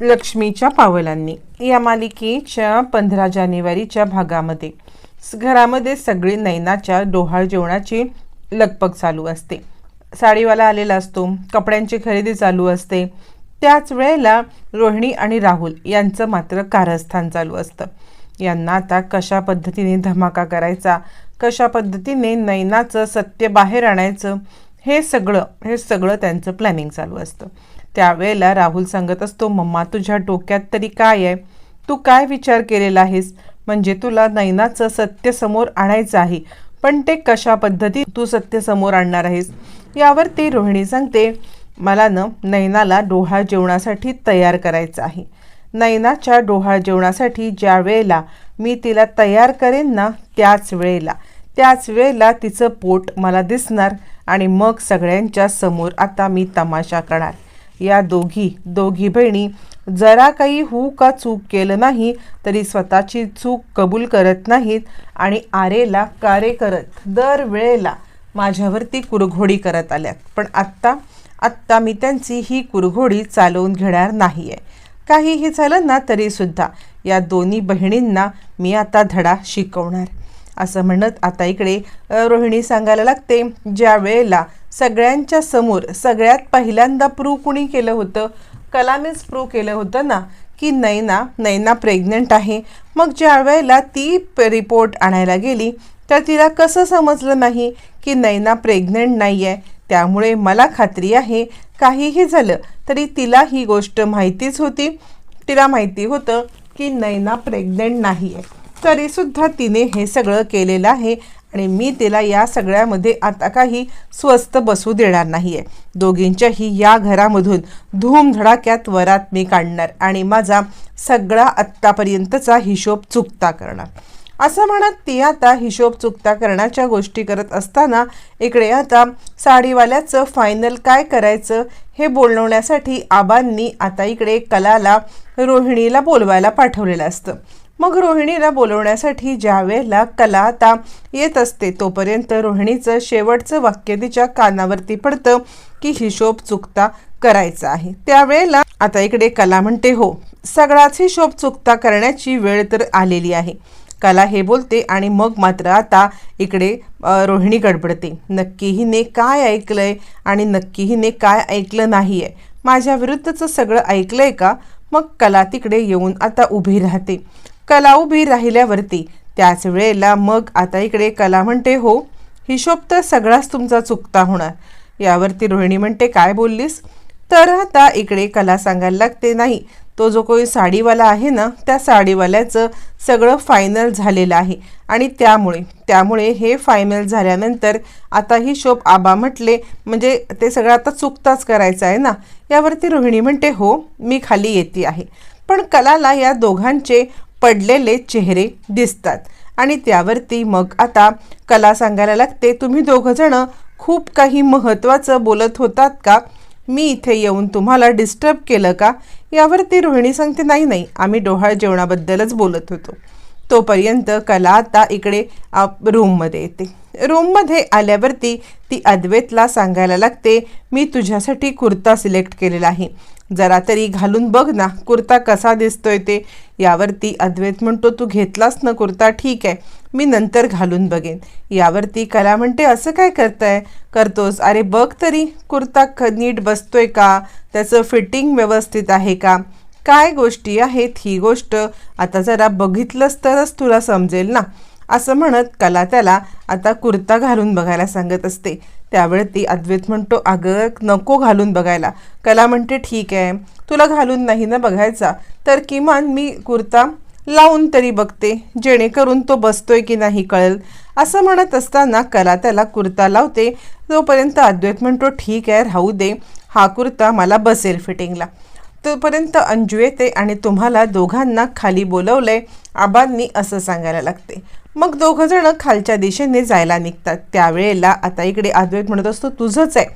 लक्ष्मीच्या पावलांनी. या मालिकेच्या पंधरा जानेवारीच्या भागामध्ये. घरामध्ये सगळी नैनाच्या डोहाळ जेवणाची लगपग चालू असते. साडीवाला आलेला असतो. कपड्यांची खरेदी चालू असते. त्याच वेळेला रोहिणी आणि राहुल यांचं मात्र कारस्थान चालू असतं. यांना आता कशा पद्धतीने धमाका करायचा? कशा पद्धतीने नैनाचं सत्य बाहेर आणायचं? हे सगळं हे सगळं त्यांचं प्लॅनिंग चालू असतं. त्यावेळेला राहुल सांगत असतो मम्मा तुझ्या डोक्यात तरी काय आहे? तू काय विचार केलेला आहेस? म्हणजे तुला नैनाचं सत्य समोर आणायचं आहे. पण ते कशा पद्धती तू सत्य समोर आणणार आहेस? यावर ती रोहिणी सांगते मला न नैनाला डोहाळ जेवणासाठी तयार करायचं आहे. नैनाच्या डोहाळ जेवणासाठी ज्या वेळेला मी तिला तयार करेन ना त्याच वेळेला. त्याच वेळेला तिचं पोट मला दिसणार आणि मग सगळ्यांच्या समोर आता मी तमाशा करणार. या दोघी दोघी बहिणी जरा काही हू का चूक केलं नाही तरी स्वतःची चूक कबूल करत नाहीत आणि आरेला कारे करत दर वेळेला माझ्यावरती कुरघोडी करत आल्यात. पण आत्ता आत्ता मी त्यांची ही कुरघोडी चालवून घेणार नाही आहे काहीही झालं ना तरीसुद्धा या दोन्ही बहिणींना मी आता धडा शिकवणार. असं म्हणत आता इकडे रोहिणी सांगायला लागते ज्या वेळेला सगळ्यांच्या समोर सगळ्यात पहिल्यांदा प्रूव्ह कुणी केलं होतं? कलामीच प्रूव्ह केलं होतं ना? की नैना? नैना प्रेग्नंट आहे. मग ज्या वेळेला ती रिपोर्ट आणायला गेली तर तिला कसं समजलं नाही की नैना प्रेग्नंट नाही आहे त्यामुळे मला खात्री आहे काहीही झालं तरी तिला ही गोष्ट माहितीच होती. तिला माहिती होतं की नैना प्रेग्नंट नाही आहे तरीसुद्धा तिने हे सगळं केलेलं आहे. आणि मी तिला या सगळ्यामध्ये आता काही स्वस्त बसू देणार नाही आहे दोघींच्याही या घरामधून धूमधडाक्यात वरात मी काढणार आणि माझा सगळा आत्तापर्यंतचा हिशोब चुकता करणार. असं म्हणत ती आता हिशोब चुकता करण्याच्या गोष्टी करत असताना इकडे आता साडीवाल्याचं फायनल काय करायचं हे बोलवण्यासाठी आबांनी आता इकडे कलाला रोहिणीला बोलवायला पाठवलेलं असतं. मग रोहिणीला बोलवण्यासाठी ज्या वेळेला कला आता येत असते तोपर्यंत रोहिणीचं शेवटचं वाक्य तिच्या कानावरती पडतं की हिशोब चुकता करायचा आहे. त्यावेळेला आता इकडे कला म्हणते हो सगळाच हिशोब चुकता करण्याची वेळ तर आलेली आहे. कला हे बोलते आणि मग मात्र आता इकडे रोहिणी गडबडते. नक्की हिने काय ऐकलंय आणि नक्की हिने काय ऐकलं नाही आहे माझ्या विरुद्धचं सगळं ऐकलंय का? मग कला तिकडे येऊन आता उभी राहते. कला उभी राहिल्यावरती. त्याच वेळेला मग आता इकडे कला म्हणते हो हिशोब तर सगळाच तुमचा चुकता होणार. यावरती रोहिणी म्हणते काय बोललीस? तर आता इकडे कला सांगायला लागते नाही तो जो कोणी साडीवाला आहे ना त्या साडीवाल्याचं सगळं फायनल झालेलं आहे. आणि त्यामुळे त्यामुळे हे फायनल झाल्यानंतर आता ही शोभ आबा म्हटले म्हणजे ते सगळं आता चुकताच करायचं आहे ना? यावरती रोहिणी म्हणते हो मी खाली येते आहे. पण कलाला या दोघांचे पडलेले चेहरे दिसतात. आणि त्यावरती मग आता कला सांगायला लागते. तुम्ही दोघंजणं खूप काही महत्त्वाचं बोलत होतात का? मी इथे येऊन तुम्हाला डिस्टर्ब केलं का? यावरती रोहिणी सांगते नाही नाही आम्ही डोहाळ जेवणाबद्दलच बोलत होतो. तोपर्यंत कला आता इकडे रूममध्ये येते. रूममध्ये आल्यावरती ती अद्वैतला सांगायला लागते मी तुझ्यासाठी कुर्ता सिलेक्ट केलेला आहे. जरा तरी घालून बघ ना कुर्ता कसा दिसतोय ते. यावरती अद्वैत म्हणतो तू घेतलास ना कुर्ता ठीक आहे मी नंतर घालून बघेन. यावरती कला म्हणते असं काय करताय? करतोस. अरे बघ तरी कुर्ता ख नीट बसतोय का? त्याचं फिटिंग व्यवस्थित आहे का? काय गोष्टी आहेत ही गोष्ट? आता जरा बघितलंस तरच तुला समजेल ना. असं म्हणत कला त्याला आता कुर्ता घालून बघायला सांगत असते. त्यावेळी ती अद्वैत म्हणतो अगं नको घालून बघायला. कला म्हणते ठीक आहे तुला घालून नाही ना बघायचा? तर किमान मी कुर्ता लावून तरी बघते जेणेकरून तो बसतोय की नाही कळेल. असं म्हणत असताना कला त्याला कुर्ता लावते. तोपर्यंत अद्वैत म्हणतो ठीक आहे राहू दे हा कुर्ता मला बसेल फिटिंगला. तोपर्यंत अंजू येते आणि तुम्हाला दोघांना खाली बोलवलंय. आबांनी असं सांगायला लागते. मग दोघंजणं खालच्या दिशेने जायला निघतात. त्यावेळेला आता इकडे अद्वैत म्हणत असतो तुझंच आहे.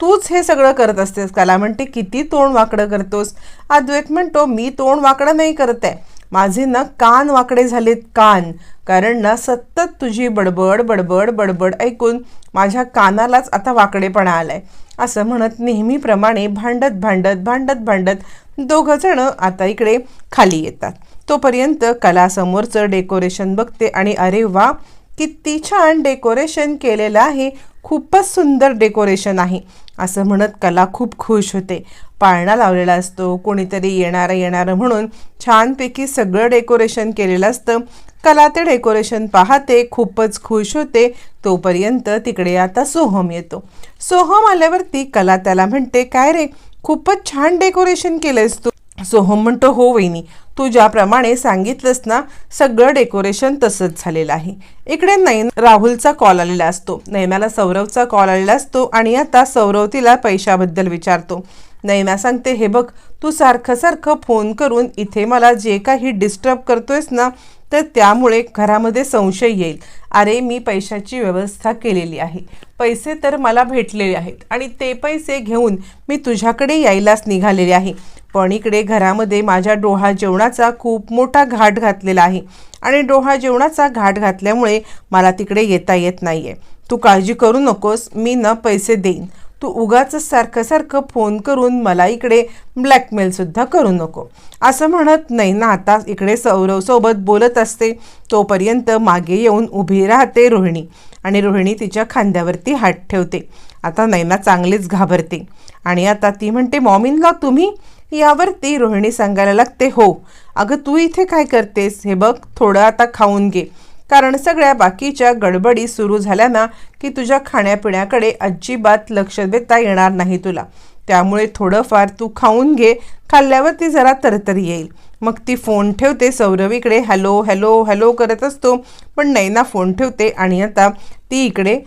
तूच हे सगळं करत असतेस कला म्हणते किती तोंड वाकडं करतोस. अद्वैत म्हणतो मी तोंड वाकडं नाही करत आहे. माझे ना कान वाकडे झालेत कान. कारण ना सतत तुझी बडबड बडबड बडबड ऐकून माझ्या कानालाच आता वाकडेपणा आलाय. असं म्हणत नेहमीप्रमाणे भांडत भांडत भांडत भांडत दोघं जण आता इकडे खाली येतात. तोपर्यंत कलासमोरचं डेकोरेशन बघते आणि अरे वा किती छान डेकोरेशन केलेलं आहे. खूपच सुंदर डेकोरेशन आहे असं म्हणत कला खूप खुश होते. पाळणा लावलेला असतो कोणीतरी येणारं येणारं म्हणून छानपैकी सगळं डेकोरेशन केलेलं असतं. कला ते डेकोरेशन पाहते खूपच खुश होते. तोपर्यंत तिकडे आता सोहम येतो. सोहम आल्यावरती कला त्याला म्हणते काय रे खूपच छान डेकोरेशन केलंयस तू. सोहम म्हणतो हो वहिनी तू ज्याप्रमाणे सांगितलंस ना सगळं डेकोरेशन तसंच झालेलं आहे. इकडे नैन राहुलचा कॉल आलेला असतो. नैम्याला सौरवचा कॉल आलेला असतो आणि आता सौरव तिला पैशाबद्दल विचारतो. नैना सांगते हे बघ तू सारखं सारखं फोन करून इथे मला जे काही डिस्टर्ब करतोयस ना तर त्यामुळे घरामध्ये संशय येईल. अरे मी पैशाची व्यवस्था केलेली आहे. पैसे तर मला भेटलेले आहेत आणि ते पैसे घेऊन मी तुझ्याकडे यायलाच निघालेले आहे. पण इकडे घरामध्ये माझ्या डोहा जेवणाचा खूप मोठा घाट घातलेला आहे आणि डोहा जेवणाचा घाट घातल्यामुळे मला तिकडे येता येत नाही आहे तू काळजी करू नकोस मी न पैसे देईन. तू उगाच सारखं सारखं फोन करून मला इकडे ब्लॅकमेलसुद्धा करू नको. असं म्हणत नाही ना आता इकडे सौरवसोबत बोलत असते. तोपर्यंत मागे येऊन उभी राहते रोहिणी आणि रोहिणी तिच्या खांद्यावरती हात ठेवते. आता नैना चांगलीच घाबरते आणि आता ती म्हणते मॉमिनला तुम्ही? यावरती रोहिणी सांगायला लागते हो. अगं तू इथे काय करतेस? हे बघ थोडं आता खाऊन घे. कारण सगळ्या बाकीच्या गडबडी सुरू झाल्या ना की तुझ्या खाण्यापिण्याकडे अजिबात लक्ष देता येणार नाही तुला. त्यामुळे थोडंफार तू खाऊन घे. खाल्ल्यावर ती जरा तरतरी येईल. मग ती फोन ठेवते सौरवीकडे. हॅलो हॅलो हॅलो करत असतो. पण नैना फोन ठेवते आणि आता ती इकडे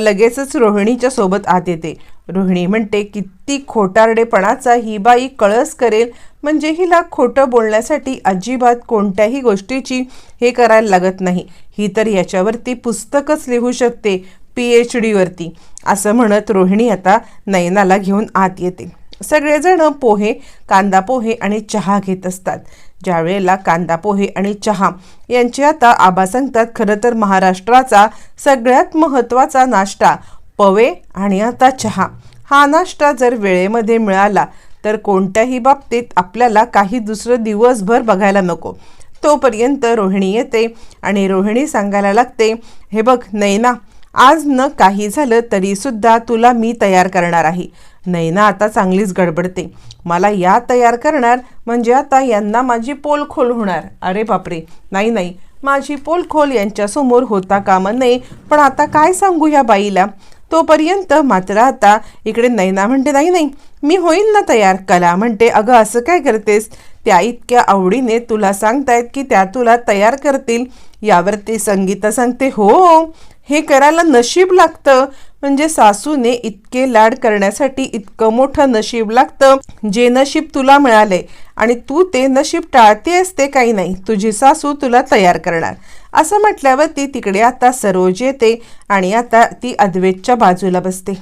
लगेचच रोहिणीच्या सोबत आत येते. रोहिणी म्हणते किती खोटारडेपणाचा ही बाई कळस करेल. म्हणजे हिला खोटं बोलण्यासाठी अजिबात कोणत्याही गोष्टीची हे करायला लागत नाही. ही तर याच्यावरती पुस्तकच लिहू शकते. पी एच डीवरती. असं म्हणत रोहिणी आता नयनाला घेऊन आत येते. सगळेजण पोहे कांदा पोहे आणि चहा घेत असतात. ज्यावेळेला कांदा पोहे आणि चहा यांचे आता आबा सांगतात खरं तर महाराष्ट्राचा सगळ्यात महत्त्वाचा नाश्ता पवे आणि आता चहा. हा नाश्ता जर वेळेमध्ये मिळाला तर कोणत्याही बाबतीत आपल्याला काही दुसरं दिवसभर बघायला नको. तोपर्यंत रोहिणी येते आणि रोहिणी सांगायला लागते हे बघ नैना आज न काही झालं तरीसुद्धा तुला मी तयार करणार आहे. नैना आता चांगलीच गडबडते. मला या तयार करणार म्हणजे आता यांना माझी पोल खोल होणार. अरे बापरे. नाही नाही. माझी पोल खोल यांच्यासमोर होता कामा नये. पण आता काय सांगू ह्या बाईला? तोपर्यंत मात्र आता इकडे नैना म्हणते नाही नाही. मी होईन ना तयार. कला म्हणते अगं असं काय करतेस? त्या इतक्या आवडीने तुला सांगतायत की त्या तुला तयार करतील. यावरती संगीता सांगते. हो. हे करायला नशीब लागतं. म्हणजे सासूने इतके लाड करण्यासाठी इतकं मोठं नशीब लागतं जे नशीब तुला मिळाले. आणि तू ते नशीब टाळतेस ते काही नाही. तुझी सासू तुला तयार करणार. असं म्हटल्यावर ती तिकडे आता सरोज येते आणि आता ती अद्वेतच्या बाजूला बसते.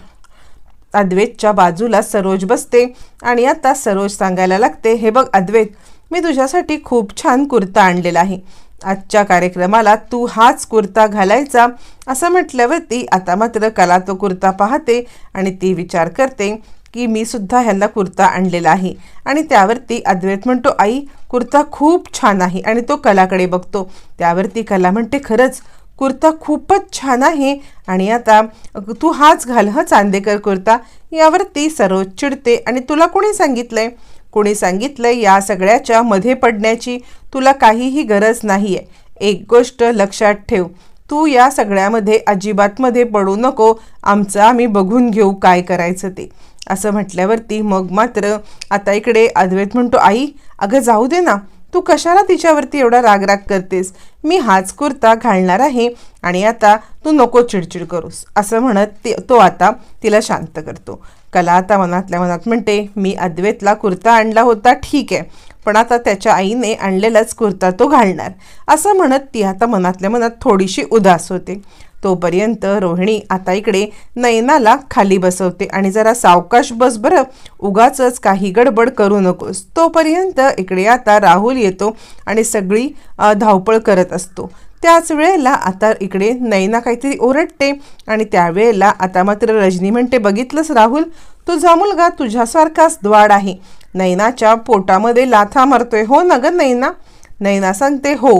अद्वैतच्या बाजूला सरोज बसते आणि आता सरोज सांगायला लागते हे बघ अद्वैत मी तुझ्यासाठी खूप छान कुर्ता आणलेला आहे. आजच्या कार्यक्रमाला तू हाच कुर्ता घालायचा असं म्हटल्यावरती आता मात्र कला तो कुर्ता पाहते आणि ती विचार करते की मी सुद्धा ह्यांना कुर्ता आणलेला आहे. आणि त्यावरती अद्वैत म्हणतो आई कुर्ता खूप छान आहे आणि तो कलाकडे बघतो. त्यावरती कला म्हणते खरंच कुर्ता खूपच छान आहे आणि आता तू हाच घाल ह चांदेकर कुर्ता. यावरती सरोज चिडते आणि तुला कोणी सांगितलं आहे कोणी सांगितलंय या सगळ्याच्या मध्ये पडण्याची तुला काहीही गरज नाही आहे एक गोष्ट लक्षात ठेव तू या सगळ्यामध्ये अजिबातमध्ये पडू नको आमचं आम्ही बघून घेऊ काय करायचं ते. असं म्हटल्यावरती मग मात्र आता इकडे अद्वैत म्हणतो आई अगं जाऊ दे ना तू कशाला तिच्यावरती एवढा रागराग करतेस? मी हाच कुर्ता घालणार आहे आणि आता तू नको चिडचिड करूस. असं म्हणत तो आता तिला शांत करतो. कला आता मनातल्या मनात म्हणते मी अद्वैतला कुर्ता आणला होता ठीक आहे. पण आता त्याच्या आईने आणलेलाच कुर्ता तो घालणार. असं म्हणत ती आता मनातल्या मनात थोडीशी उदास होते. तोपर्यंत रोहिणी आता इकडे नयनाला खाली बसवते आणि जरा सावकाश बस बरं. उगाच काही गडबड करू नकोस. तोपर्यंत इकडे आता राहुल येतो आणि सगळी धावपळ करत असतो. त्याच वेळेला आता इकडे नैना काहीतरी ओरडते आणि त्यावेळेला आता मात्र रजनी म्हणते बघितलंस राहुल तुझा मुलगा तुझ्यासारखाच द्वाड आहे. नैनाच्या पोटामध्ये लाथा मारतोय. हो ना ग नैना? नैना सांगते हो.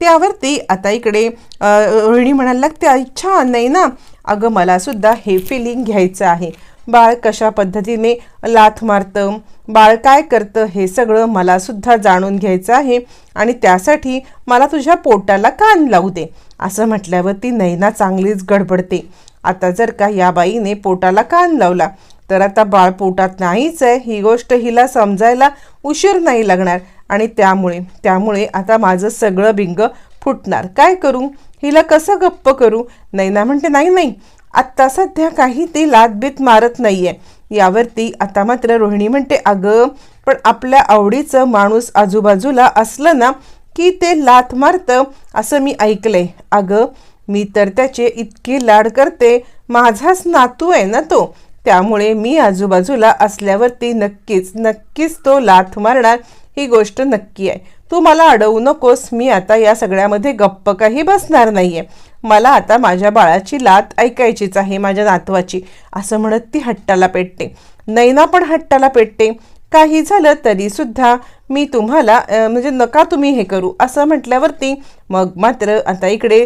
त्यावरती आता इकडे रोहिणी म्हणायला लागते अच्छा नैना अगं मलासुद्धा हे फिलिंग घ्यायचं आहे. बाळ कशा पद्धतीने लाथ मारतं बाळ काय करतं हे सगळं मला सुद्धा जाणून घ्यायचं आहे आणि त्यासाठी मला तुझ्या पोटाला कान लावू दे. असं म्हटल्यावर ती नैना चांगलीच गडबडते. आता जर का या बाईने पोटाला कान लावला तर आता बाळ पोटात नाहीच आहे ही गोष्ट हिला समजायला उशीर नाही लागणार. आणि त्यामुळे त्यामुळे आता माझं सगळं बिंग फुटणार. काय करू? हिला कसं गप्प करू? नैना म्हणते नाही नाही आत्ता सध्या काही ती लादबीत मारत नाहीये. यावरती आता मात्र रोहिणी म्हणते अगं पण आपल्या आवडीचं माणूस आजूबाजूला असलं ना की ते लाथ मारतं असं मी ऐकलंय. अगं मी तर त्याचे इतके लाड करते माझाच नातू आहे ना तो. त्यामुळे मी आजूबाजूला असल्यावरती नक्कीच नक्कीच तो लाथ मारणार ही गोष्ट नक्की आहे. तू मला अडवू नकोस मी आता या सगळ्यामध्ये गप्प काही बसणार नाहीये. मला आता माझ्या बाळाची लात ऐकायचीच आहे माझ्या नातवाची. असं म्हणत ती हट्टाला पेटते. नैना पण हट्टाला पेटते. काही झालं तरी सुद्धा मी तुम्हाला म्हणजे नका तुम्ही हे करू. असं म्हटल्यावरती मग मात्र आता इकडे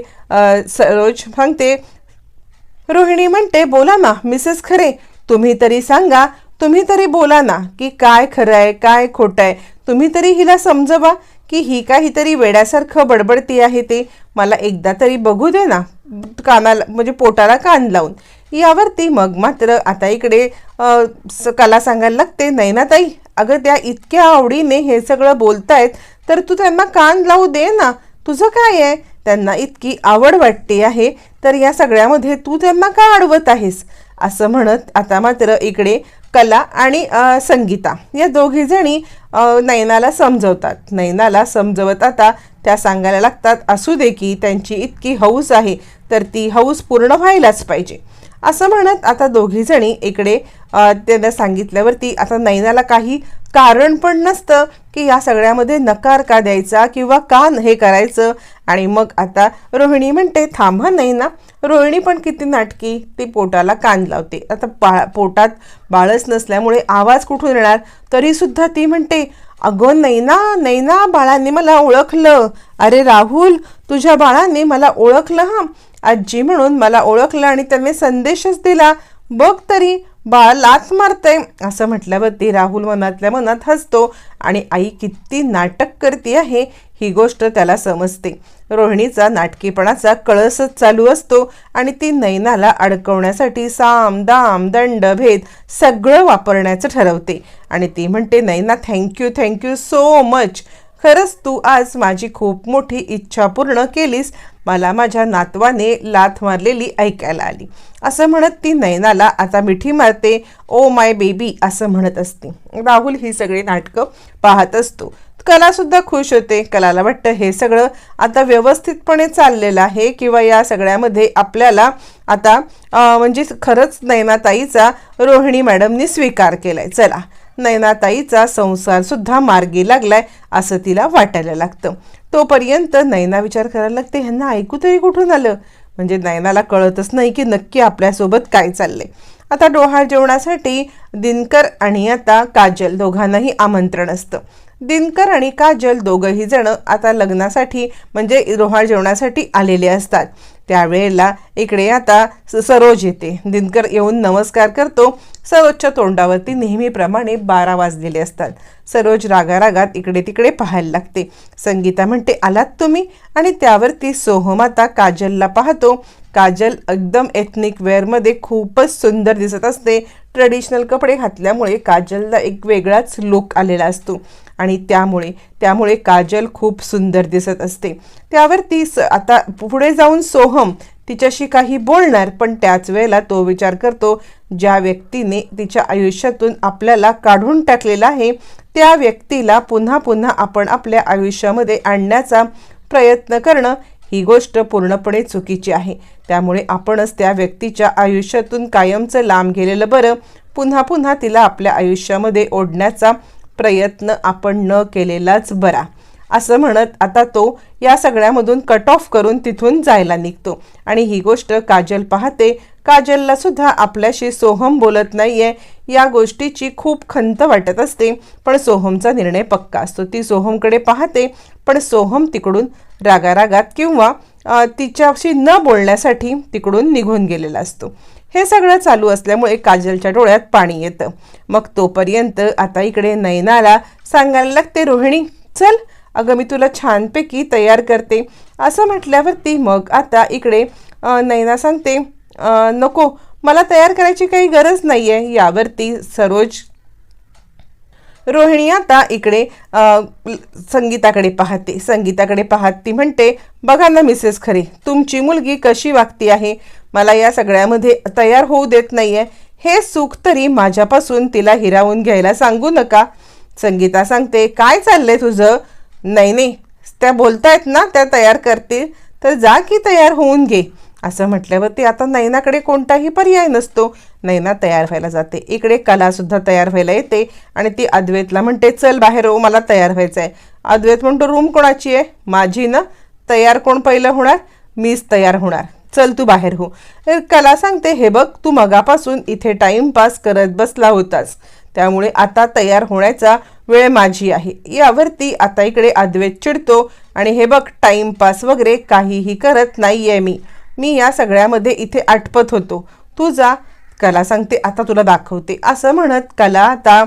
सरोज सांगते रोहिणी म्हणते बोला ना मिसेस खरे तुम्ही तरी सांगा तुम्ही तरी बोला ना की काय खरं आहे काय खोटं आहे. तुम्ही तरी हिला समजवा की ही काहीतरी वेड्यासारखं बडबडती आहे ते. मला एकदा तरी बघू दे ना. कानाला म्हणजे पोटाला कान लावून. यावरती मग मात्र आता इकडे स- कला सांगायला लागते नैनाताई अगं त्या इतक्या आवडीने हे सगळं बोलतायत तर तू त्यांना कान लावू दे ना. तुझं काय आहे? त्यांना इतकी आवड वाटते आहे तर या सगळ्यामध्ये तू त्यांना का अडवत आहेस? असं म्हणत आता मात्र इकडे कला आणि संगीता या दोघी जणी समजवतात. नयनाला समजवत आता त्या सांगायला लागतात असू दे की त्यांची इतकी हौस आहे तर ती हौस पूर्ण व्हायलाच पाहिजे. असं म्हणत आता दोघी जणी इकडे त्यांना सांगितल्यावरती आता नैनाला काही कारण पण नसतं की या सगळ्यामध्ये नकार का द्यायचा किंवा का हे करायचं. आणि मग आता रोहिणी म्हणते थांबा नैना रोहिणी पण किती नाटकी ती पोटाला कान लावते. आता पा पोटात बाळच नसल्यामुळे आवाज कुठून येणार? तरीसुद्धा ती म्हणते अगं नैना नैना बाळाने मला ओळखलं. अरे राहुल तुझ्या बाळाने मला ओळखलं हां. आजी म्हणून मला ओळखलं आणि त्याने संदेशच दिला बघ तरी बाळ लाच मारतंय असं म्हटल्यावरती राहुल मनातल्या मनात हसतो आणि आई किती नाटक करते आहे ही गोष्ट त्याला समजते. रोहिणीचा नाटकीपणाचा कळसच चालू असतो आणि ती नैनाला अडकवण्यासाठी साम दाम दंड भेद सगळं वापरण्याचं ठरवते आणि ती म्हणते Naina thank you thank you so much खरंच तू आज माझी खूप मोठी इच्छा पूर्ण केलीस मला माझ्या नातवाने लाथ मारलेली ऐकायला आली. असं म्हणत ती नयनाला आता मिठी मारते ओ माय बेबी असं म्हणत असते. राहुल ही सगळी नाटकं पाहत असतो. कलासुद्धा खुश होते. कलाला वाटतं हे सगळं आता व्यवस्थितपणे चाललेलं आहे किंवा या सगळ्यामध्ये आपल्याला आता म्हणजे खरंच नैनाताईचा रोहिणी मॅडमनी स्वीकार केला आहे चला नैनाताईचा संसार सुद्धा मार्गी लागलाय असं तिला वाटायला लागतं. तोपर्यंत नैना विचार करायला लागते ह्यांना ऐकू तरी कुठून आलं? म्हणजे नयनाला कळतच नाही की नक्की आपल्यासोबत काय चाललंय. आता डोहाळ जेवणासाठी दिनकर आणि आता काजल दोघांनाही आमंत्रण असतं. दिनकर आणि काजल दोघंही जण आता लग्नासाठी म्हणजे रोहाळ जेवणासाठी आलेले असतात. त्यावेळेला इकडे आता स- सरोज येते. दिनकर येऊन नमस्कार करतो. सरोजच्या तोंडावरती नेहमीप्रमाणे बारा वाजलेले असतात. सरोज रागारागात इकडे तिकडे पाहायला लागते. संगीता म्हणते आलात तुम्ही? आणि त्यावरती सोहम आता काजलला पाहतो. काजल एकदम एथनिक वेअरमध्ये खूपच सुंदर दिसत असते. ट्रेडिशनल कपडे घातल्यामुळे काजलला एक वेगळाच लुक आलेला असतो. आणि त्यामुळे त्यामुळे काजल खूप सुंदर दिसत असते. त्यावरती स आता पुढे जाऊन सोहम तिच्याशी काही बोलणार पण त्याच वेळेला तो विचार करतो ज्या व्यक्तीने तिच्या आयुष्यातून आपल्याला काढून टाकलेला आहे त्या व्यक्तीला पुन्हा पुन्हा आपण आपल्या आयुष्यामध्ये आणण्याचा प्रयत्न करणं ही गोष्ट पूर्णपणे चुकीची आहे. त्यामुळे आपणच त्या व्यक्तीच्या आयुष्यातून कायमचं लांब गेलेलं बरं पुन्हा पुन्हा तिला आपल्या आयुष्यामध्ये ओढण्याचा प्रयत्न आपण न केलेलाच बरा. असं म्हणत आता तो या सगळ्यामधून कट ऑफ करून तिथून जायला निघतो. आणि ही गोष्ट काजल पाहते. काजलला सुद्धा आपल्याशी सोहम बोलत नाहीये. या गोष्टीची खूप खंत वाटत असते. पण सोहमचा निर्णय पक्का असतो. ती सोहमकडे पाहते. पण सोहम तिकडून रागारागात किंवा तिच्याशी न बोलण्यासाठी तिकडून निघून गेलेला असतो. हे सगळं चालू असल्यामुळे काजलच्या डोळ्यात पाणी येतं. मग तोपर्यंत आता इकडे नयनाला सांगायला लागते रोहिणी चल अगं मी तुला छानपैकी तयार करते. असं म्हटल्यावरती मग आता इकडे नयना सांगते नको मला तयार करायची काही गरज नाही आहे यावरती सरोज रोहिणी आता इकडे संगीताकडे पाहते. संगीताकडे पाहत ती म्हणते बघा ना मिसेस खरे तुमची मुलगी कशी वागती आहे? मला या सगळ्यामध्ये तयार होऊ देत नाहीये. हे सुख तरी माझ्यापासून तिला हिरावून घ्यायला सांगू नका. संगीता सांगते काय चाललंय तुझं? नाही नाही. त्या बोलतायत ना त्या तयार करतील. तर जा की तयार होऊन घे. असं म्हटल्यावरती आता नैनाकडे कोणताही पर्याय नसतो. नैना तयार व्हायला जाते. इकडे कलासुद्धा तयार व्हायला येते आणि ती अद्वैतला म्हणते चल बाहेर हो मला तयार व्हायचं आहे अद्वैत म्हणतो रूम कोणाची आहे? माझी ना. तयार कोण पहिलं होणार? मीच तयार होणार. चल तू बाहेर हो. तर कला सांगते हे बघ तू मगापासून इथे टाइमपास करत बसला होतास. त्यामुळे आता तयार होण्याचा वेळ माझी आहे. यावरती आता इकडे अद्वैत चिडतो आणि हे बघ टाइमपास वगैरे काहीही करत नाही आहे मी. मी या सगळ्यामध्ये इथे आटपत होतो. तू जा. कला सांगते आता तुला दाखवते. असं म्हणत कला आता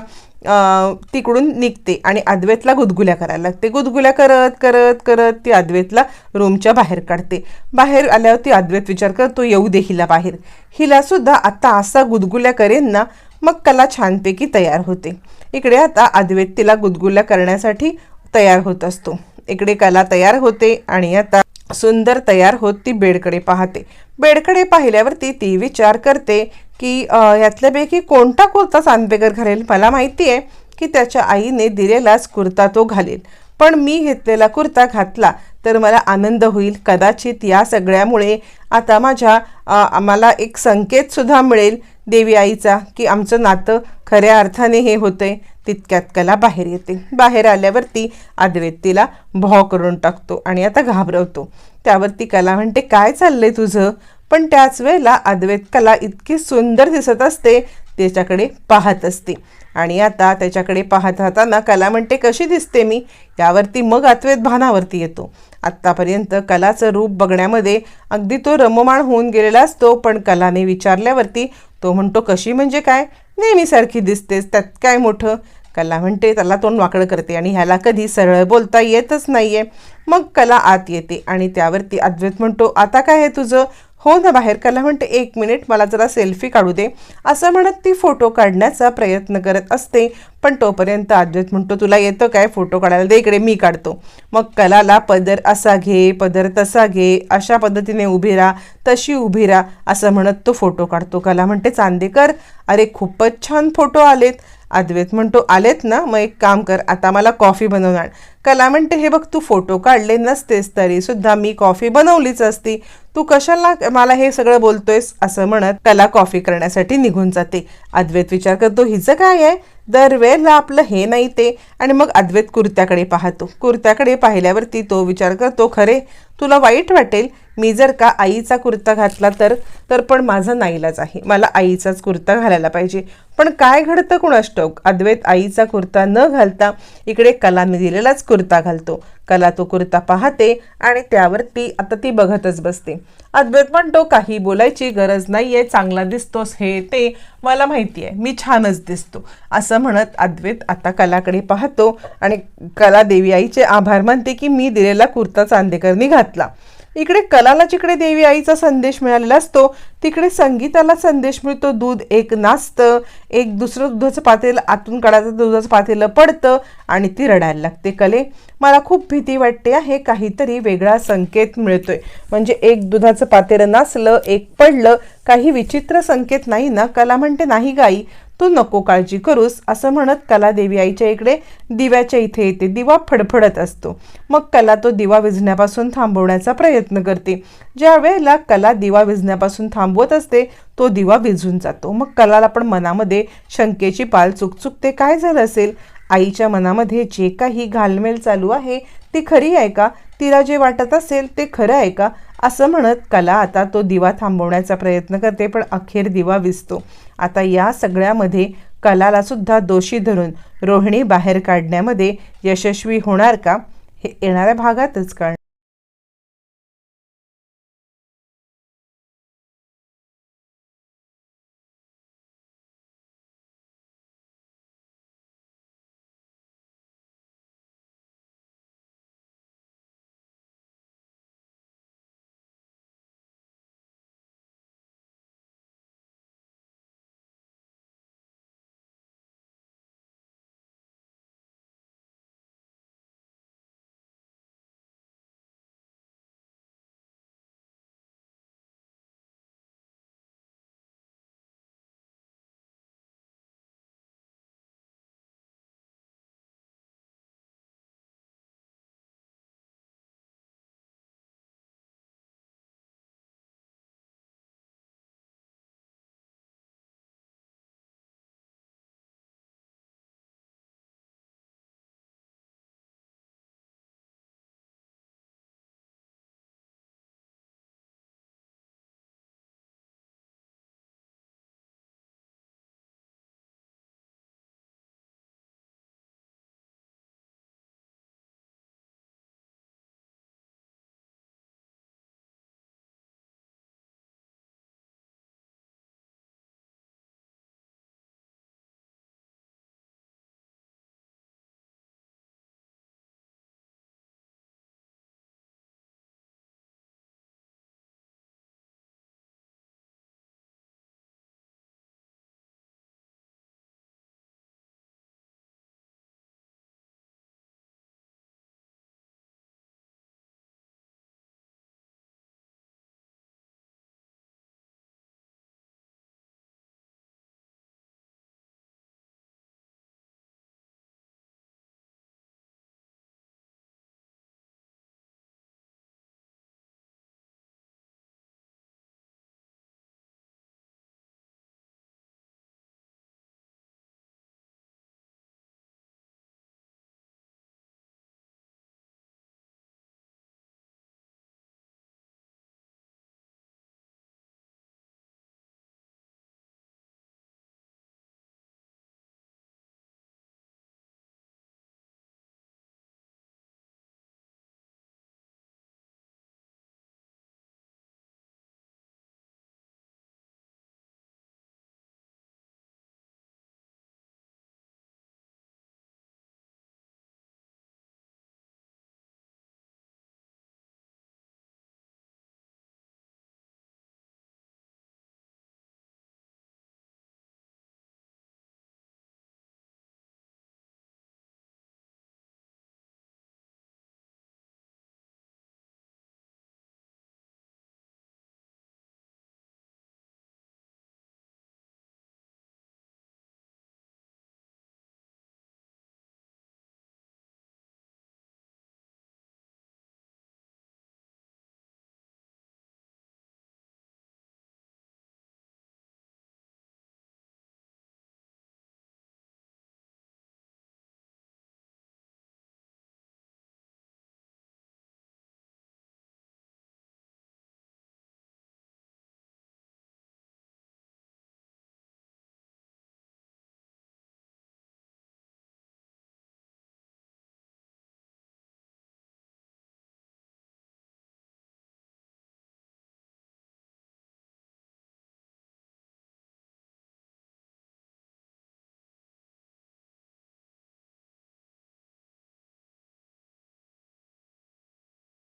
तिकडून निघते आणि अद्वैतला गुदगुल्या करायला लागते. गुदगुल्या करत करत करत ती अद्वैतला रूमच्या बाहेर काढते. बाहेर आल्यावर ती अद्वैत विचार करतो येऊ दे हिला बाहेर. हिलासुद्धा आता असा गुदगुल्या करेन ना मग कला छानपैकी तयार होते. इकडे आता अद्वैत तिला गुदगुल्या करण्यासाठी तयार होत असतो. इकडे कला तयार होते आणि आता सुंदर तयार होत ती बेडकडे पाहते. बेडकडे पाहिल्यावरती ती विचार करते की यातल्यापैकी कोणता कुर्ता चांदबेगर घालेल? मला माहिती आहे की त्याच्या आईने दिलेलाच कुर्ता तो घालेल. पण मी घेतलेला कुर्ता घातला तर मला आनंद होईल. कदाचित या सगळ्यामुळे आता माझ्या आम्हाला एक संकेतसुद्धा मिळेल देवी आईचा की आमचं नातं खऱ्या अर्थाने हे होतंय. तितक्यात कला बाहेर येते. बाहेर आल्यावरती अद्वैत तिला भॉ करून टाकतो आणि आता घाबरवतो. त्यावरती कला म्हणते काय चाललंय तुझं? पण त्याच वेळेला अद्वैत कला इतकी सुंदर दिसत असते त्याच्याकडे पाहत असते. आणि आता त्याच्याकडे पाहत राहताना कला म्हणते कशी दिसते मी? यावरती मग अद्वैत भानावरती येतो. आत्तापर्यंत कलाचं रूप बघण्यामध्ये अगदी तो रममाण होऊन गेलेला असतो पण कलाने विचारल्यावरती तो म्हणतो कशी म्हणजे काय? नेहमीसारखी दिसतेस त्यात काय मोठं? कला म्हणते त्याला तोंड वाकडं करते आणि ह्याला कधी सरळ बोलता येतच नाही आहे मग कला आत येते आणि त्यावरती अद्वैत म्हणतो आता काय आहे तुझं? हो ना बाहेर कला म्हणते एक मिनिट मला जरा सेल्फी काढू दे. असं म्हणत ती फोटो काढण्याचा प्रयत्न करत असते. पण तोपर्यंत अद्वैत म्हणतो तुला येतं काय फोटो काढायला? दे इकडे मी काढतो. मग कलाला पदर असा घे पदर तसा घे अशा पद्धतीने उभी राहा तशी उभी राहा. असं म्हणत तो फोटो काढतो. कला म्हणते चांदेकर अरे खूपच छान फोटो आलेत. अद्वैत म्हणतो आलेत ना? मग एक काम कर आता मला कॉफी बनवणार कला म्हणते हे बघ तू फोटो काढले नसतेस तरी सुद्धा मी कॉफी बनवलीच असती. तू कशाला मला हे सगळं बोलतोयस? असं म्हणत कला कॉफी करण्यासाठी निघून जाते. अद्वैत विचार करतो हिचं काय आहे? दरवेळेला आपलं हे नाही ते. आणि मग अद्वैत कुर्त्याकडे पाहतो. कुर्त्याकडे पाहिल्यावरती तो विचार करतो खरे तुला वाईट वाटेल. मी जर का आईचा कुर्ता घातला तर तर पण माझा नाईलाच आहे. मला आईचाच कुर्ता घालायला पाहिजे. पण काय घडतं कुणास ठाऊक? अद्वैत आईचा कुर्ता न घालता इकडे कलाने दिलेलाच कुर्ता घालतो. कला तो कुर्ता पाहते आणि त्यावर ती आता ती बघतच बसते. अद्वैत म्हणतो काही बोलायची गरज नाही आहे चांगला दिसतोस हे ते. मला माहिती आहे मी छानच दिसतो. असं म्हणत अद्वैत आता कलाकडे पाहतो आणि कला देवी आईचे आभार मानते की मी दिलेला कुर्ता चांदेकरनी घातला. इकडे कलाला जिकडे देवी आईचा संदेश मिळालेला असतो तिकडे संगीताला संदेश मिळतो. दूध एक नाचतं एक दुसरं दुधाचं पातेलं आतून काढायचं दुधाचं पातेलं पडतं आणि ती रडायला लागते. कले मला खूप भीती वाटते आहे काहीतरी वेगळा संकेत मिळतोय. म्हणजे एक दुधाचं पातेलं नाचलं एक पडलं काही विचित्र संकेत नाही ना? कला म्हणते नाही गाई तू नको काळजी करूस असं म्हणत कला देवी आईच्या इकडे दिव्याच्या इथे येते. दिवा फडफडत असतो. मग कला तो दिवा विझण्यापासून थांबवण्याचा प्रयत्न करते. ज्या वेळेला कला दिवा विझण्यापासून थांबवत असते तो दिवा विझून जातो. मग कलाला पण मनामध्ये शंकेची पाल चुकचुकते काय झालं असेल? आईच्या मनामध्ये जे काही घालमेल चालू आहे ती खरी आहे का? तिला जे वाटत असेल ते खरं आहे का? असं म्हणत कला आता तो दिवा थांबवण्याचा प्रयत्न करते पण अखेर दिवा विसतो आता या सगळ्यामध्ये कलालासुद्धा दोषी धरून रोहिणी बाहेर काढण्यामध्ये यशस्वी होणार का हे येणाऱ्या भागातच कळणार.